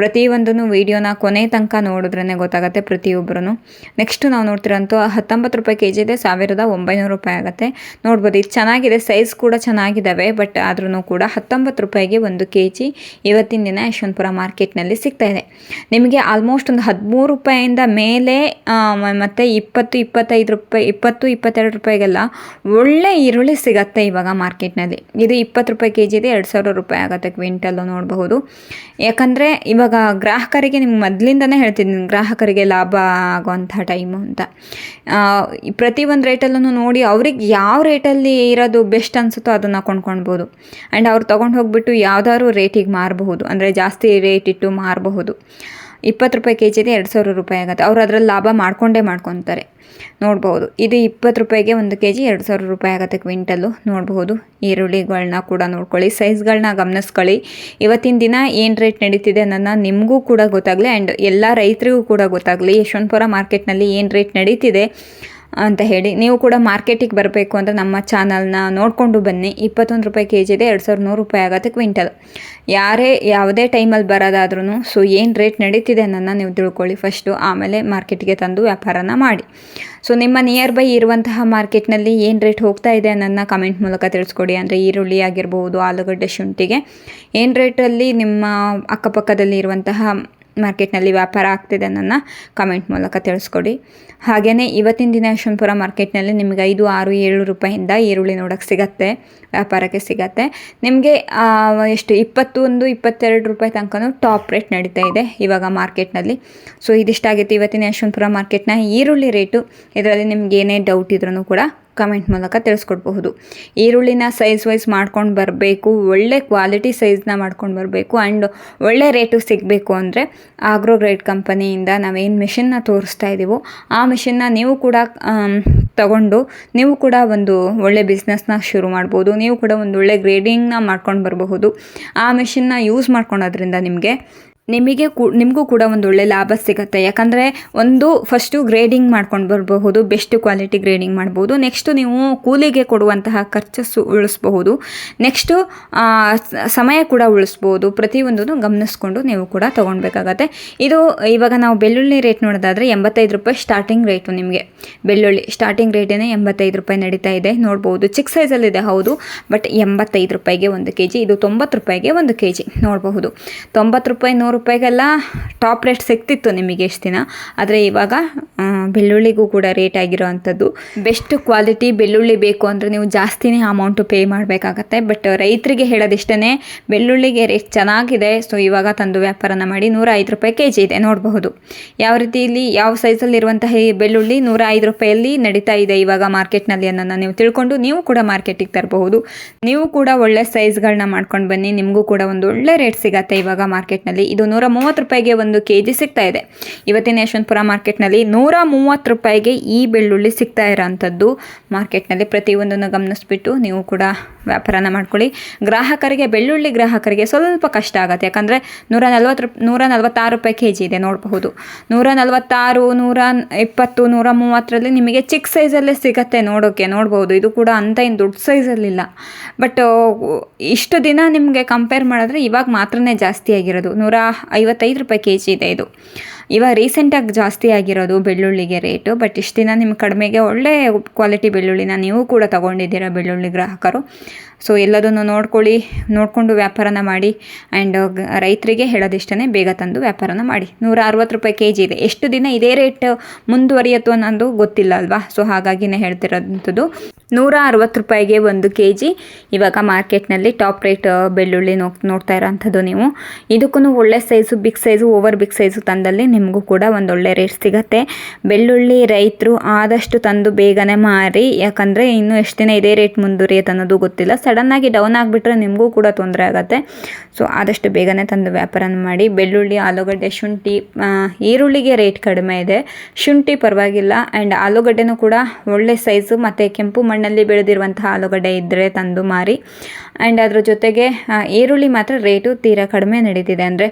ಪ್ರತಿಯೊಂದೂ ವೀಡಿಯೋನ ಕೊನೆ ತನಕ ನೋಡಿದ್ರೇ ಗೊತ್ತಾಗುತ್ತೆ ಪ್ರತಿಯೊಬ್ಬರೂ ನೆಕ್ಸ್ಟ್ ನಾವು ನೋಡ್ತಿರೋಂಥ ಹತ್ತೊಂಬತ್ತು ರೂಪಾಯಿ ಕೆ ಜಿ ಇದೆ ಸಾವಿರದ ಒಂಬೈನೂರು ರೂಪಾಯಿ ಆಗುತ್ತೆ. ನೋಡ್ಬೋದು ಇದು ಚೆನ್ನಾಗಿದೆ ಸೈಜ್ ಕೂಡ ಚೆನ್ನಾಗಿದ್ದಾವೆ ಬಟ್ ಆದ್ರೂ ಕೂಡ ಹತ್ತೊಂಬತ್ತು ರೂಪಾಯಿಗೆ ಒಂದು ಕೆ ಜಿ ಇವತ್ತಿನ ದಿನ ಯಶವಂತಪುರ ಮಾರ್ಕೆಟ್ನಲ್ಲಿ ಇದೆ. ನಿಮಗೆ ಆಲ್ಮೋಸ್ಟ್ ಒಂದು ಹದಿಮೂರು ರೂಪಾಯಿಂದ ಮೇಲೆ ಮತ್ತು ಇಪ್ಪತ್ತು, ಇಪ್ಪತ್ತೈದು ರೂಪಾಯಿ, ಇಪ್ಪತ್ತು, ಇಪ್ಪತ್ತೆರಡು ರೂಪಾಯಿಗೆಲ್ಲ ಒಳ್ಳೆ ಈರುಳ್ಳಿ ಸಿಗತ್ತೆ ಇವಾಗ ಮಾರ್ಕೆಟ್ನಲ್ಲಿ. ಇದು ಇಪ್ಪತ್ತು ರೂಪಾಯಿ ಕೆ ಜಿ ಇದೆ ಎರಡು ಸಾವಿರ ರೂಪಾಯಿ ಆಗುತ್ತೆ ಕ್ವಿಂಟಲ್ಲು ನೋಡಬಹುದು. ಯಾಕಂದರೆ ಇವಾಗ ಗ್ರಾಹಕರಿಗೆ, ನಿಮ್ಗೆ ಮೊದಲಿಂದನೇ ಹೇಳ್ತಿದ್ದೀನಿ, ಗ್ರಾಹಕರಿಗೆ ಲಾಭ ಆಗುವಂಥ ಟೈಮು ಅಂತ. ಪ್ರತಿಯೊಂದು ರೇಟಲ್ಲೂ ನೋಡಿ ಅವ್ರಿಗೆ ಯಾವ ರೇಟಲ್ಲಿ ಇರೋದು ಬೆಸ್ಟ್ ಅನಿಸುತ್ತೋ ಅದನ್ನು ಕೊಂಡ್ಕೊಳ್ಬೋದು ಆ್ಯಂಡ್ ಅವ್ರು ತೊಗೊಂಡು ಹೋಗ್ಬಿಟ್ಟು ಯಾವ್ದಾದ್ರು ರೇಟಿಗೆ ಮಾರಬಹುದು. ಅಂದರೆ ಜಾಸ್ತಿ ರೇಟ್ ಇಟ್ಟು ಮಾರಬಹುದು. ಇಪ್ಪತ್ತು ರೂಪಾಯಿ ಕೆ ಜಿದೆ ಎರಡು ಸಾವಿರ ರೂಪಾಯಿ ಆಗುತ್ತೆ. ಅವ್ರು ಅದರಲ್ಲಿ ಲಾಭ ಮಾಡ್ಕೊಂಡೇ ಮಾಡ್ಕೊತಾರೆ. ನೋಡ್ಬೋದು. ಇದು ಇಪ್ಪತ್ತು ರೂಪಾಯಿಗೆ ಒಂದು ಕೆ ಜಿ ಎರಡು ಸಾವಿರ ರೂಪಾಯಿ ಆಗುತ್ತೆ ಕ್ವಿಂಟಲ್ಲು. ನೋಡಬಹುದು ಈರುಳ್ಳಿಗಳನ್ನ ಕೂಡ ನೋಡ್ಕೊಳ್ಳಿ. ಸೈಜ್ಗಳನ್ನ ಗಮನಿಸ್ಕೊಳ್ಳಿ. ಇವತ್ತಿನ ದಿನ ಏನು ರೇಟ್ ನಡೀತಿದೆ ಅನ್ನೋದನ್ನ ನಿಮಗೂ ಕೂಡ ಗೊತ್ತಾಗಲಿ ಆ್ಯಂಡ್ ಎಲ್ಲ ರೈತರಿಗೂ ಕೂಡ ಗೊತ್ತಾಗಲಿ. ಯಶವಂತಪುರ ಮಾರ್ಕೆಟ್ನಲ್ಲಿ ಏನು ರೇಟ್ ನಡೀತಿದೆ ಅಂತ ಹೇಳಿ. ನೀವು ಕೂಡ ಮಾರ್ಕೆಟಿಗೆ ಬರಬೇಕು ಅಂದರೆ ನಮ್ಮ ಚಾನಲ್ನ ನೋಡಿಕೊಂಡು ಬನ್ನಿ. ಇಪ್ಪತ್ತೊಂದು ರೂಪಾಯಿ ಕೆ ಜಿ ಇದೆ, ಎರಡು ಸಾವಿರದ ನೂರು ರೂಪಾಯಿ ಆಗುತ್ತೆ ಕ್ವಿಂಟಲ್. ಯಾರೇ ಯಾವುದೇ ಟೈಮಲ್ಲಿ ಬರೋದಾದ್ರೂ ಸೊ ಏನು ರೇಟ್ ನಡೀತಿದೆ ಅನ್ನೋದನ್ನ ನೀವು ತಿಳ್ಕೊಳ್ಳಿ ಫಸ್ಟು ಆಮೇಲೆ ಮಾರ್ಕೆಟ್ಗೆ ತಂದು ವ್ಯಾಪಾರನ ಮಾಡಿ. ಸೊ ನಿಮ್ಮ ನಿಯರ್ ಬೈ ಇರುವಂತಹ ಮಾರ್ಕೆಟ್ನಲ್ಲಿ ಏನು ರೇಟ್ ಹೋಗ್ತಾ ಇದೆ ಅನ್ನೋದನ್ನ ಕಮೆಂಟ್ ಮೂಲಕ ತಿಳಿಸ್ಕೊಡಿ. ಅಂದರೆ ಈರುಳ್ಳಿ ಆಗಿರ್ಬೋದು, ಆಲೂಗಡ್ಡೆ ಶುಂಠಿಗೆ. ಏನು ರೇಟಲ್ಲಿ ನಿಮ್ಮ ಅಕ್ಕಪಕ್ಕದಲ್ಲಿ ಇರುವಂತಹ ಮಾರ್ಕೆಟ್ನಲ್ಲಿ ವ್ಯಾಪಾರ ಆಗ್ತಿದೆ ನನ್ನ ಕಮೆಂಟ್ ಮೂಲಕ ತಿಳಿಸ್ಕೊಡಿ. ಹಾಗೆಯೇ ಇವತ್ತಿನ ದಿನ ಯಶವಂತಪುರ ಮಾರ್ಕೆಟ್ನಲ್ಲಿ ನಿಮಗೆ ಐದು, ಆರು, ಏಳು ರೂಪಾಯಿಂದ ಈರುಳ್ಳಿ ನೋಡೋಕ್ಕೆ ಸಿಗತ್ತೆ, ವ್ಯಾಪಾರಕ್ಕೆ ಸಿಗತ್ತೆ. ನಿಮಗೆ ಎಷ್ಟು, ಇಪ್ಪತ್ತೊಂದು, ಇಪ್ಪತ್ತೆರಡು ರೂಪಾಯಿ ತನಕನೂ ಟಾಪ್ ರೇಟ್ ನಡೀತಾ ಇದೆ ಇವಾಗ ಮಾರ್ಕೆಟ್ನಲ್ಲಿ. ಸೊ ಇದಿಷ್ಟಾಗಿತ್ತು ಇವತ್ತಿನ ಯಶವಂತಪುರ ಮಾರ್ಕೆಟ್ನ ಈರುಳ್ಳಿ ರೇಟು ಇದರಲ್ಲಿ ನಿಮ್ಗೆ ಏನೇ ಡೌಟ್ ಇದ್ರೂ ಕೂಡ ಕಮೆಂಟ್ ಮೂಲಕ ತಿಳಿಸ್ಕೊಡ್ಬಹುದು. ಈರುಳ್ಳಿನ ಸೈಜ್ ವೈಸ್ ಮಾಡ್ಕೊಂಡು ಬರಬೇಕು, ಒಳ್ಳೆ ಕ್ವಾಲಿಟಿ ಸೈಜ್ನ ಮಾಡ್ಕೊಂಡು ಬರಬೇಕು ಆ್ಯಂಡ್ ಒಳ್ಳೆ ರೇಟು ಸಿಗಬೇಕು ಅಂದರೆ ಆಗ್ರೋ ಗ್ರೇಡ್ ಕಂಪನಿಯಿಂದ ನಾವೇನು ಮಿಷಿನ್ನ ತೋರಿಸ್ತಾ ಇದ್ದೀವೋ ಆ ಮಿಷಿನ್ನ ನೀವು ಕೂಡ ತಗೊಂಡು ನೀವು ಕೂಡ ಒಂದು ಒಳ್ಳೆ ಬಿಸ್ನೆಸ್ನ ಶುರು ಮಾಡ್ಬೋದು, ನೀವು ಕೂಡ ಒಂದು ಒಳ್ಳೆ ಗ್ರೇಡಿಂಗ್ನ ಮಾಡ್ಕೊಂಡು ಬರಬಹುದು. ಆ ಮಿಷಿನ್ನ ಯೂಸ್ ಮಾಡ್ಕೊಳೋದ್ರಿಂದ ನಿಮಗೆ ನಿಮಗೆ ಕೂ, ನಿಮಗೂ ಕೂಡ ಒಂದು ಒಳ್ಳೆ ಲಾಭ ಸಿಗುತ್ತೆ. ಯಾಕಂದರೆ ಒಂದು ಫಸ್ಟು ಗ್ರೇಡಿಂಗ್ ಮಾಡ್ಕೊಂಡು ಬರಬಹುದು ಬೆಸ್ಟ್ ಕ್ವಾಲಿಟಿ ಗ್ರೇಡಿಂಗ್ ಮಾಡ್ಬೋದು ನೆಕ್ಸ್ಟು ನೀವು ಕೂಲಿಗೆ ಕೊಡುವಂತಹ ಖರ್ಚು ಸು, ಉಳಿಸ್ಬಹುದು. ನೆಕ್ಸ್ಟು ಸಮಯ ಕೂಡ ಉಳಿಸ್ಬೋದು ಪ್ರತಿಯೊಂದನ್ನು ಗಮನಿಸ್ಕೊಂಡು ನೀವು ಕೂಡ ತೊಗೊಳ್ಬೇಕಾಗತ್ತೆ. ಇದು ಇವಾಗ ನಾವು ಬೆಳ್ಳುಳ್ಳಿ ರೇಟ್ ನೋಡೋದಾದರೆ ಎಂಬತ್ತೈದು ರೂಪಾಯಿ ಸ್ಟಾರ್ಟಿಂಗ್ ರೇಟು ನಿಮಗೆ. ಬೆಳ್ಳುಳ್ಳಿ ಸ್ಟಾರ್ಟಿಂಗ್ ರೇಟೇ ಎಂಬತ್ತೈದು ರೂಪಾಯಿ ನಡೀತಾ ಇದೆ. ನೋಡ್ಬೋದು, ಚಿಕ್ಕ ಸೈಜಲ್ಲಿದೆ ಹೌದು. ಬಟ್ ಎಂಬತ್ತೈದು ರೂಪಾಯಿಗೆ ಒಂದು ಕೆ ಜಿ ಇದು ತೊಂಬತ್ತು ರೂಪಾಯಿಗೆ ಒಂದು ಕೆ ಜಿ ನೋಡಬಹುದು. ತೊಂಬತ್ತು ರೂಪಾಯಿ ನೂರು ರೂಪಾಯಿಗೆಲ್ಲ ಟಾಪ್ ರೇಟ್ ಸಿಗ್ತಿತ್ತು ನಿಮಗೆ ಎಷ್ಟು ದಿನ. ಆದರೆ ಇವಾಗ ಬೆಳ್ಳುಳ್ಳಿಗೂ ಕೂಡ ರೇಟ್ ಆಗಿರೋ ಅಂಥದ್ದು ಬೆಸ್ಟ್ ಕ್ವಾಲಿಟಿ ಬೆಳ್ಳುಳ್ಳಿ ಬೇಕು ಅಂದರೆ ನೀವು ಜಾಸ್ತಿನೇ ಅಮೌಂಟು ಪೇ ಮಾಡಬೇಕಾಗತ್ತೆ. ಬಟ್ ರೈತರಿಗೆ ಹೇಳೋದಿಷ್ಟೇ ಬೆಳ್ಳುಳ್ಳಿಗೆ ರೇಟ್ ಚೆನ್ನಾಗಿದೆ. ಸೊ, ಇವಾಗ ತಂದು ವ್ಯಾಪಾರನ ಮಾಡಿ ನೂರ ಐದು ರೂಪಾಯಿ ಕೆ ಜಿ ಇದೆ. ನೋಡಬಹುದು. ಯಾವ ರೀತಿಯಲ್ಲಿ, ಯಾವ ಸೈಜಲ್ಲಿರುವಂತಹ ಈ ಬೆಳ್ಳುಳ್ಳಿ ನೂರ ಐದು ರೂಪಾಯಲ್ಲಿ ನಡೀತಾ ಇದೆ ಇವಾಗ ಮಾರ್ಕೆಟ್ನಲ್ಲಿ ಅನ್ನೋದನ್ನ ನೀವು ತಿಳ್ಕೊಂಡು ನೀವು ಕೂಡ ಮಾರ್ಕೆಟಿಗೆ ತರಬಹುದು. ನೀವು ಕೂಡ ಒಳ್ಳೆ ಸೈಜ್ಗಳನ್ನ ಮಾಡ್ಕೊಂಡು ಬನ್ನಿ. ನಿಮಗೂ ಕೂಡ ಒಂದು ಒಳ್ಳೆ ರೇಟ್ ಸಿಗತ್ತೆ ಇವಾಗ ಮಾರ್ಕೆಟ್ನಲ್ಲಿ. ಇದು ನೂರ ಮೂವತ್ತು ರೂಪಾಯಿಗೆ ಒಂದು ಕೆ ಜಿ ಸಿಗ್ತಾ ಇದೆ. ಇವತ್ತಿನ ಯಶವಂತಪುರ ಮಾರ್ಕೆಟ್ನಲ್ಲಿ ನೂರ ಮೂವತ್ತು ರೂಪಾಯಿಗೆ ಈ ಬೆಳ್ಳುಳ್ಳಿ ಸಿಗ್ತಾ ಇರೋಂಥದ್ದು. ಮಾರ್ಕೆಟ್ನಲ್ಲಿ ಪ್ರತಿಯೊಂದನ್ನು ಗಮನಿಸ್ಬಿಟ್ಟು ನೀವು ಕೂಡ ವ್ಯಾಪಾರನ ಮಾಡ್ಕೊಳ್ಳಿ. ಗ್ರಾಹಕರಿಗೆ, ಬೆಳ್ಳುಳ್ಳಿ ಗ್ರಾಹಕರಿಗೆ ಸ್ವಲ್ಪ ಕಷ್ಟ ಆಗುತ್ತೆ. ಯಾಕಂದರೆ ನೂರ ನಲ್ವತ್ತು ನೂರ ನಲ್ವತ್ತಾರು ರೂಪಾಯಿ ಕೆ ಜಿ ಇದೆ ನೋಡಬಹುದು. ನೂರ ನಲ್ವತ್ತಾರು ನೂರ ಇಪ್ಪತ್ತು ನೂರ ಮೂವತ್ತರಲ್ಲಿ ನಿಮಗೆ ಚಿಕ್ಕ ಸೈಜಲ್ಲೇ ಸಿಗತ್ತೆ ನೋಡೋಕ್ಕೆ ನೋಡ್ಬೋದು ಇದು ಕೂಡ ಅಂತ ಏನು ದೊಡ್ಡ ಸೈಜಲ್ಲಿಲ್ಲ. ಬಟ್, ಇಷ್ಟು ದಿನ ನಿಮಗೆ ಕಂಪೇರ್ ಮಾಡಿದ್ರೆ ಇವಾಗ ಮಾತ್ರನೇ ಜಾಸ್ತಿ ಆಗಿರೋದು. ನೂರ ಐವತ್ತೈದು ರೂಪಾಯಿ ಕೆ ಜಿ ಇದೆ ಇದು. ಇವಾಗ ರೀಸೆಂಟಾಗಿ ಜಾಸ್ತಿ ಆಗಿರೋದು ಬೆಳ್ಳುಳ್ಳಿಗೆ ರೇಟು ಬಟ್ ಇಷ್ಟು ದಿನ ನಿಮ್ಮ ಕಡಿಮೆಗೆ ಒಳ್ಳೆ ಕ್ವಾಲಿಟಿ ಬೆಳ್ಳುಳ್ಳಿನ ನೀವು ಕೂಡ ತೊಗೊಂಡಿದ್ದೀರಾ ಬೆಳ್ಳುಳ್ಳಿ ಗ್ರಾಹಕರು. ಸೊ ಎಲ್ಲದನ್ನು ನೋಡ್ಕೊಳ್ಳಿ, ನೋಡಿಕೊಂಡು ವ್ಯಾಪಾರನ ಮಾಡಿ ಆ್ಯಂಡ್ ರೈತರಿಗೆ ಹೇಳೋದಿಷ್ಟೇ ಬೇಗ ತಂದು ವ್ಯಾಪಾರನ ಮಾಡಿ. ನೂರ ಅರವತ್ತು ರೂಪಾಯಿ ಕೆ ಜಿ ಇದೆ. ಎಷ್ಟು ದಿನ ಇದೇ ರೇಟ್ ಮುಂದುವರಿಯುತ್ತೋ ಅನ್ನೋದು ಗೊತ್ತಿಲ್ಲ ಅಲ್ವಾ? ಸೊ ಹಾಗಾಗಿನೇ ಹೇಳ್ತಿರೋಂಥದ್ದು ನೂರ ಅರವತ್ತು ರೂಪಾಯಿಗೆ ಒಂದು ಕೆ ಜಿ ಇವಾಗ ಮಾರ್ಕೆಟ್ನಲ್ಲಿ ಟಾಪ್ ರೇಟ್ ಬೆಳ್ಳುಳ್ಳಿ ನೋಡ್ತಾ ಇರೋಂಥದ್ದು ನೀವು. ಇದಕ್ಕೂ ಒಳ್ಳೆ size big size over big size ತಂದಲ್ಲಿ ನಿಮಗೂ ಕೂಡ ಒಂದು ಒಳ್ಳೆ ರೇಟ್ ಸಿಗತ್ತೆ. ಬೆಳ್ಳುಳ್ಳಿ ರೈತರು ಆದಷ್ಟು ತಂದು ಬೇಗನೆ ಮಾರಿ, ಯಾಕಂದರೆ ಇನ್ನೂ ಎಷ್ಟು ದಿನ ಇದೇ ರೇಟ್ ಮುಂದುವರಿಯುತ್ತೆ ಅನ್ನೋದು ಗೊತ್ತಿಲ್ಲ. ಸಡನ್ನಾಗಿ ಡೌನ್ ಆಗಿಬಿಟ್ರೆ ನಿಮಗೂ ಕೂಡ ತೊಂದರೆ ಆಗುತ್ತೆ. ಸೊ ಆದಷ್ಟು ಬೇಗನೆ ತಂದು ವ್ಯಾಪಾರನ ಮಾಡಿ. ಬೆಳ್ಳುಳ್ಳಿ, ಆಲೂಗಡ್ಡೆ, ಶುಂಠಿ ಈರುಳ್ಳಿಗೆ ರೇಟ್ ಕಡಿಮೆ ಇದೆ. ಶುಂಠಿ ಪರವಾಗಿಲ್ಲ. ಆ್ಯಂಡ್ ಆಲೂಗಡ್ಡೆನೂ ಕೂಡ ಒಳ್ಳೆ ಸೈಜು ಮತ್ತು ಕೆಂಪು ಮಣ್ಣಲ್ಲಿ ಬೆಳೆದಿರುವಂತಹ ಆಲೂಗಡ್ಡೆ ಇದ್ದರೆ ತಂದು ಮಾರಿ. ಆ್ಯಂಡ್ ಅದರ ಜೊತೆಗೆ ಈರುಳ್ಳಿ ಮಾತ್ರ ರೇಟು ತೀರಾ ಕಡಿಮೆ ನಡೀತಿದೆ. ಅಂದರೆ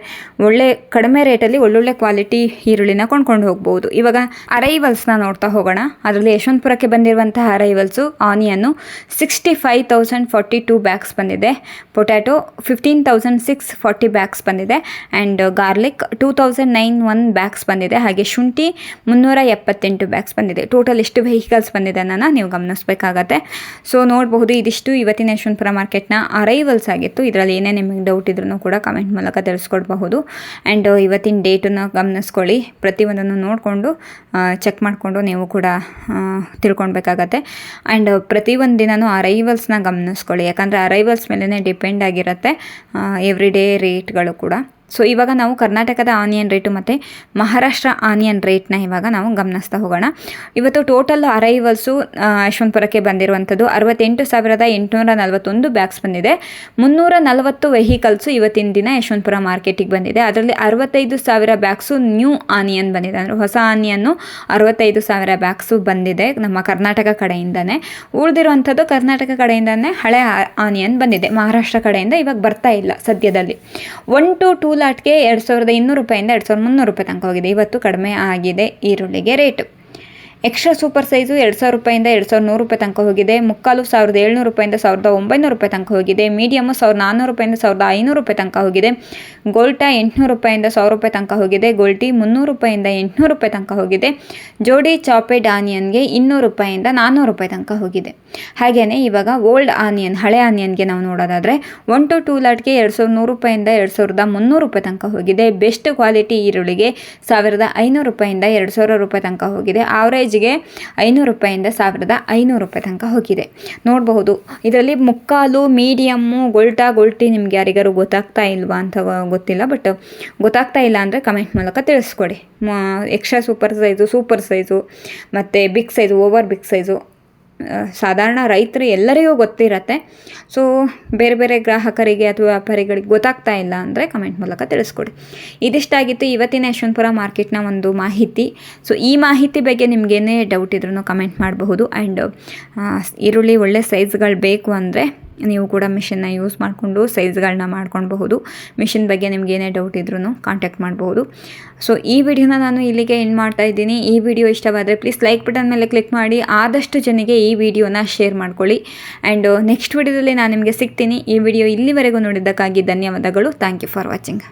ಒಳ್ಳೆ, ಕಡಿಮೆ ರೇಟಲ್ಲಿ ಒಳ್ಳೊಳ್ಳೆ ಕ್ವಾಲಿಟಿ ಈರುಳ್ಳಿನ ಕೊಂಡ್ಕೊಂಡು ಹೋಗ್ಬೋದು. ಇವಾಗ ಅರೈವಲ್ಸ್ನ ನೋಡ್ತಾ ಹೋಗೋಣ. ಅದರಲ್ಲಿ ಯಶವಂತಪುರಕ್ಕೆ ಬಂದಿರುವಂತಹ arrivals onion sixty five thousand forty two bags ಬಂದಿದೆ. Potato fifteen thousand six forty bags ಬಂದಿದೆ. And garlic two thousand nine one bags ಬಂದಿದೆ. ಹಾಗೆ ಶುಂಠಿ ಮುನ್ನೂರ ಎಪ್ಪತ್ತೆಂಟು ಬ್ಯಾಗ್ಸ್ ಬಂದಿದೆ. ಟೋಟಲ್ ಎಷ್ಟು ವೆಹಿಕಲ್ಸ್ ಬಂದಿದೆ ಅನ್ನೋಣ ನೀವು ಗಮನಿಸಬೇಕಾಗತ್ತೆ. ಸೊ ನೋಡಬಹುದು, ಇದಿಷ್ಟು ಇವತ್ತಿನ ಯಶವಂತಪುರ ಮಾರ್ಕೆಟ್ನ ಅರೈವಲ್ಸ್ ಆಗಿತ್ತು. ಇದರಲ್ಲಿ ಏನೇ ನಿಮಗೆ ಡೌಟ್ ಇದ್ರೂ ಕೂಡ ಕಮೆಂಟ್ ಮೂಲಕ ತಿಳಿಸ್ಕೊಡ್ಬಹುದು. ಆ್ಯಂಡ್ ಇವತ್ತಿನ ಡೇಟನ್ನು ಗಮನಿಸ್ಕೊಳ್ಳಿ ಪ್ರತಿಯೊಂದನ್ನು ನೋಡಿಕೊಂಡು ಚೆಕ್ ಮಾಡಿಕೊಂಡು ನೀವು ಕೂಡ ತಿಳ್ಕೊಳ್ಬೇಕಾಗತ್ತೆ. ಆ್ಯಂಡ್ ಪ್ರತಿಯೊಂದು ದಿನವೂ ಅರೈವಲ್ಸ್ನ ಗಮನಿಸ್ಕೊಳ್ಳಿ. ಯಾಕಂದರೆ ಅರೈವಲ್ಸ್ ಮೇಲೇ ಡಿಪೆಂಡ್ ಆಗಿರುತ್ತೆ ಎವ್ರಿ ಡೇ ರೇಟ್ಗಳು ಕೂಡ. ಸೊ ಇವಾಗ ನಾವು ಕರ್ನಾಟಕದ ಆನಿಯನ್ ರೇಟು ಮತ್ತು ಮಹಾರಾಷ್ಟ್ರ ಆನಿಯನ್ ರೇಟ್ನ ಇವಾಗ ನಾವು ಗಮನಿಸ್ತಾ ಹೋಗೋಣ. ಇವತ್ತು ಟೋಟಲ್ ಅರೈವಲ್ಸು ಯಶವಂತಪುರಕ್ಕೆ ಬಂದಿರುವಂಥದ್ದು ಅರವತ್ತೆಂಟು ಸಾವಿರದ ಎಂಟುನೂರ ನಲವತ್ತೊಂದು ಬ್ಯಾಗ್ಸ್ ಬಂದಿದೆ. ಮುನ್ನೂರ ನಲವತ್ತು ವೆಹಿಕಲ್ಸು ಇವತ್ತಿನ ದಿನ ಯಶವಂತಪುರ ಮಾರ್ಕೆಟಿಗೆ ಬಂದಿದೆ. ಅದರಲ್ಲಿ ಅರವತ್ತೈದು ಸಾವಿರ ಬ್ಯಾಗ್ಸು ನ್ಯೂ ಆನಿಯನ್ ಬಂದಿದೆ. ಅಂದರೆ ಹೊಸ ಆನಿಯನ್ನು ಅರವತ್ತೈದು ಸಾವಿರ ಬ್ಯಾಗ್ಸು ಬಂದಿದೆ ನಮ್ಮ ಕರ್ನಾಟಕ ಕಡೆಯಿಂದನೇ. ಉಳಿದಿರುವಂಥದ್ದು ಕರ್ನಾಟಕ ಕಡೆಯಿಂದನೇ ಹಳೆ ಆನಿಯನ್ ಬಂದಿದೆ. ಮಹಾರಾಷ್ಟ್ರ ಕಡೆಯಿಂದ ಇವಾಗ ಬರ್ತಾ ಇಲ್ಲ ಸದ್ಯದಲ್ಲಿ. ಒನ್ ಟು ಟೂ ಲಾಟ್ಗೆ ಎರಡು ಸಾವಿರದ ಇನ್ನೂರು ರೂಪಾಯಿಂದ ಎರಡು ಸಾವಿರದ ಮುನ್ನೂರು ರೂಪಾಯಿ ತನಕ ಹೋಗಿದೆ. ಇವತ್ತು ಕಡಿಮೆ ಆಗಿದೆ ಈರುಳ್ಳಿಗೆ ರೇಟು. ಎಕ್ಸ್ಟ್ರಾ ಸೂಪರ್ ಸೈಜು ಎರಡು ಸಾವಿರ ರೂಪಾಯಿಂದ ಎರಡು ಸಾವಿರದ ನೂರು ರೂಪಾಯಿ ತನಕ ಹೋಗಿದೆ. ಮುಕ್ಕಾಲು ಸಾವಿರದ ಏಳ್ನೂರು ರೂಪಾಯಿಂದ ಸಾವಿರದ ಒಂಬೈನೂರು ರೂಪಾಯಿ ತನಕ ಹೋಗಿದೆ. ಮೀಡಿಯಮ್ಮು ಸಾವಿರದ ನಾನ್ನೂರು ರೂಪಾಯಿಂದ ಸಾವಿರದ ಐನೂರು ರೂಪಾಯಿ ತನಕ ಹೋಗಿದೆ. ಗೋಲ್ಟಾ ಎಂಟುನೂರು ರೂಪಾಯಿಂದ ಸಾವಿರ ರೂಪಾಯಿ ತನಕ ಹೋಗಿದೆ. ಗೋಲ್ಟಿ ಮುನ್ನೂರು ರೂಪಾಯಿಂದ ಎಂಟುನೂರು ರೂಪಾಯಿ ತನಕ ಹೋಗಿದೆ. ಜೋಡಿ ಚಾಪೆಡ್ ಆನಿಯನ್ಗೆ ಇನ್ನೂರು ರೂಪಾಯಿಂದ ನಾನ್ನೂರು ರೂಪಾಯಿ ತನಕ ಹೋಗಿದೆ. ಹಾಗೆಯೇ ಇವಾಗ ಓಲ್ಡ್ ಆನಿಯನ್ ಹಳೆ ಆನಿಯನ್ಗೆ ನಾವು ನೋಡೋದಾದರೆ ಒನ್ ಟು ಟೂ ಲಾಟ್ಗೆ ಎರಡು ಸಾವಿರದ ನೂರು ರೂಪಾಯಿಂದ ಎರಡು ಸಾವಿರದ ಮುನ್ನೂರು ರೂಪಾಯಿ ತನಕ ಹೋಗಿದೆ. ಬೆಸ್ಟ್ ಕ್ವಾಲಿಟಿ ಈರುಳ್ಳಿಗೆ ಸಾವಿರದ ಐನೂರು ರೂಪಾಯಿಂದ ಎರಡು ಸಾವಿರ ರೂಪಾಯಿ ತನಕ ಹೋಗಿದೆ. ಆವ್ರೇಜ್ ಕೆ ಐನೂರು ರೂಪಾಯಿಂದ ಸಾವಿರದ ಐನೂರು ರೂಪಾಯಿ ತನಕ ಹೋಗಿದೆ. ನೋಡಬಹುದು, ಇದರಲ್ಲಿ ಮುಕ್ಕಾಲು, ಮೀಡಿಯಮ್ಮು, ಗೊಲ್ಟಾ, ಗೊಲ್ಟಿ ನಿಮ್ಗೆ ಯಾರಿಗಾರು ಗೊತ್ತಾಗ್ತಾ ಇಲ್ವಾ ಅಂತ ಗೊತ್ತಿಲ್ಲ, ಬಟ್ ಗೊತ್ತಾಗ್ತಾ ಇಲ್ಲ ಅಂದರೆ ಕಮೆಂಟ್ ಮೂಲಕ ತಿಳಿಸ್ಕೊಡಿ. Extra super size super size, ಮತ್ತು big size, over big size ಸಾಧಾರಣ ರೈತರು ಎಲ್ಲರಿಗೂ ಗೊತ್ತಿರತ್ತೆ. ಸೊ ಬೇರೆ ಬೇರೆ ಗ್ರಾಹಕರಿಗೆ ಅಥವಾ ವ್ಯಾಪಾರಿಗಳಿಗೆ ಗೊತ್ತಾಗ್ತಾ ಇಲ್ಲ ಅಂದರೆ ಕಮೆಂಟ್ ಮೂಲಕ ತಿಳಿಸ್ಕೊಡಿ. ಇದಿಷ್ಟಾಗಿತ್ತು ಇವತ್ತಿನ ಯಶವಂತಪುರ ಮಾರ್ಕೆಟ್ನ ಒಂದು ಮಾಹಿತಿ. ಸೊ ಈ ಮಾಹಿತಿ ಬಗ್ಗೆ ನಿಮಗೇನೇ ಡೌಟ್ ಇದ್ರೂ ಕಮೆಂಟ್ ಮಾಡಬಹುದು. ಆ್ಯಂಡ್ ಈರುಳ್ಳಿ ಒಳ್ಳೆ ಸೈಜ್ಗಳು ಬೇಕು ಅಂದರೆ ನೀವು ಕೂಡ ಮಿಷನ್ನ ಯೂಸ್ ಮಾಡಿಕೊಂಡು ಸೈಜ್ಗಳನ್ನ ಮಾಡ್ಕೊಳ್ಬಹುದು. ಮಿಷಿನ್ ಬಗ್ಗೆ ನಿಮ್ಗೆ ಏನೇ ಡೌಟ್ ಇದ್ರೂ ಕಾಂಟ್ಯಾಕ್ಟ್ ಮಾಡಬಹುದು. ಸೊ ಈ ವಿಡಿಯೋನ ನಾನು ಇಲ್ಲಿಗೆ ಎಂಡ್ ಮಾಡ್ತಾ ಇದ್ದೀನಿ. ಈ ವಿಡಿಯೋ ಇಷ್ಟವಾದರೆ ಪ್ಲೀಸ್ ಲೈಕ್ ಬಟನ್ ಮೇಲೆ ಕ್ಲಿಕ್ ಮಾಡಿ. ಆದಷ್ಟು ಜನಕ್ಕೆ ಈ ವಿಡಿಯೋನ ಶೇರ್ ಮಾಡ್ಕೊಳ್ಳಿ. ಆ್ಯಂಡ್ ನೆಕ್ಸ್ಟ್ ವಿಡಿಯೋದಲ್ಲಿ ನಾನು ನಿಮಗೆ ಸಿಗ್ತೀನಿ. ಈ ವಿಡಿಯೋ ಇಲ್ಲಿವರೆಗೂ ನೋಡಿದ್ದಕ್ಕಾಗಿ ಧನ್ಯವಾದಗಳು. Thank you for watching